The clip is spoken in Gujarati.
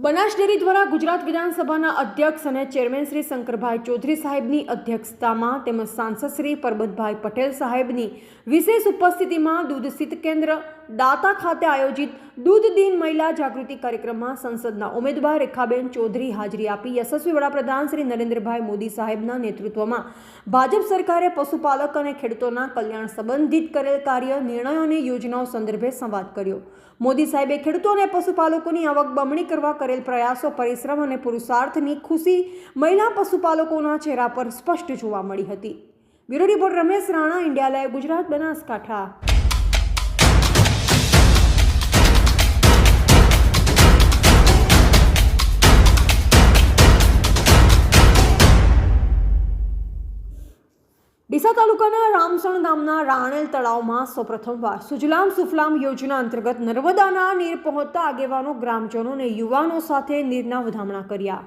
બનાસ ડેરી દ્વારા ગુજરાત વિધાનસભાના અધ્યક્ષ અને ચેરમેન શ્રી શંકરભાઈ ચૌધરી સાહેબની અધ્યક્ષતામાં તેમજ સાંસદ શ્રી પરબતભાઈ પટેલ સાહેબની વિશેષ ઉપસ્થિતિમાં દૂધ શીત કેન્દ્ર દાતા ખાતે આયોજિત દૂધ દિન મહિલા જાગૃતિ કાર્યક્રમમાં સંસદના ઉમેદવાર રેખાબેન ચૌધરી હાજરી આપી. યશસ્વી વડાપ્રધાન શ્રી નરેન્દ્રભાઈ મોદી સાહેબના નેતૃત્વમાં ભાજપ સરકારે પશુપાલક અને ખેડૂતોના કલ્યાણ સંબંધિત કરેલ કાર્ય, નિર્ણયો અને યોજનાઓ સંદર્ભે સંવાદ કર્યો. મોદી સાહેબે ખેડૂતો અને પશુપાલકોની આવક બમણી કરવા કરેલ પ્રયાસો, પરિશ્રમ અને પુરુષાર્થની ખુશી મહિલા પશુપાલકોના ચહેરા પર સ્પષ્ટ જોવા મળી હતી. Bureau report Ramesh Rana, India live Gujarat, Banaskantha. Deesa તાલુકાના રામસણ ગામના રાણેલ તળાવમાં સૌપ્રથમવાર સુજલામ સુફલામ યોજના અંતર્ગત નર્મદાના નીર પહોંચતા આગેવાનો, ગ્રામજનો અને યુવાનો સાથે નીરના વધામણા કર્યા.